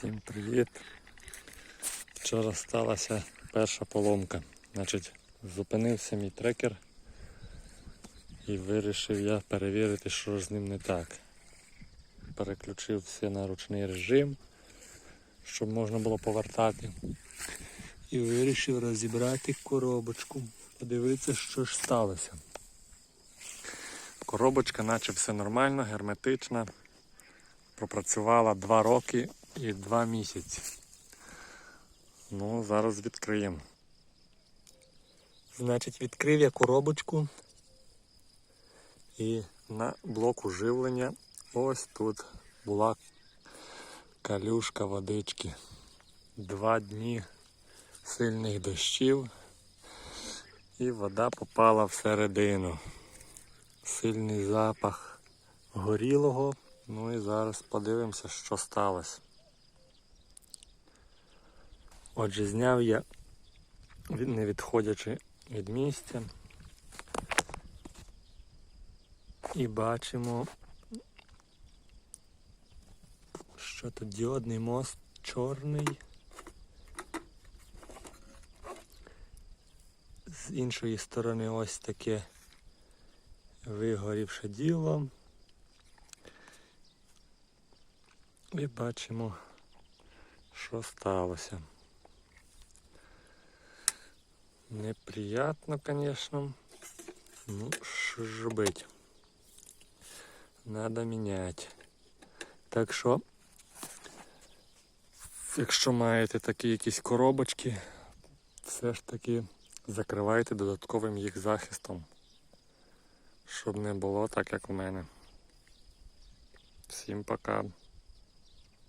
Всім привіт! Вчора сталася перша поломка. Значить, зупинився мій трекер і вирішив я перевірити, що з ним не так. Переключив все на ручний режим, щоб можна було повертати. І вирішив розібрати коробочку. Подивитися, що ж сталося. Коробочка, наче все нормально, герметична. Пропрацювала 2 роки і 2 місяці. Ну, зараз відкриємо. Значить, відкрив я коробочку. І на блоку живлення ось тут була калюшка водички. Два дні сильних дощів. І вода попала всередину. Сильний запах горілого. Ну і зараз подивимося, що сталося. Отже, зняв я, не відходячи від місця. І бачимо, що тут діодний мост чорний. З іншої сторони ось таке вигорівше діло. І бачимо, що сталося. Неприятно, звісно. Ну, що ж робити? Надо міняти. Так що, якщо маєте такі якісь коробочки, все ж таки закривайте додатковим їх захистом, щоб не було так, як у мене. Всім пока.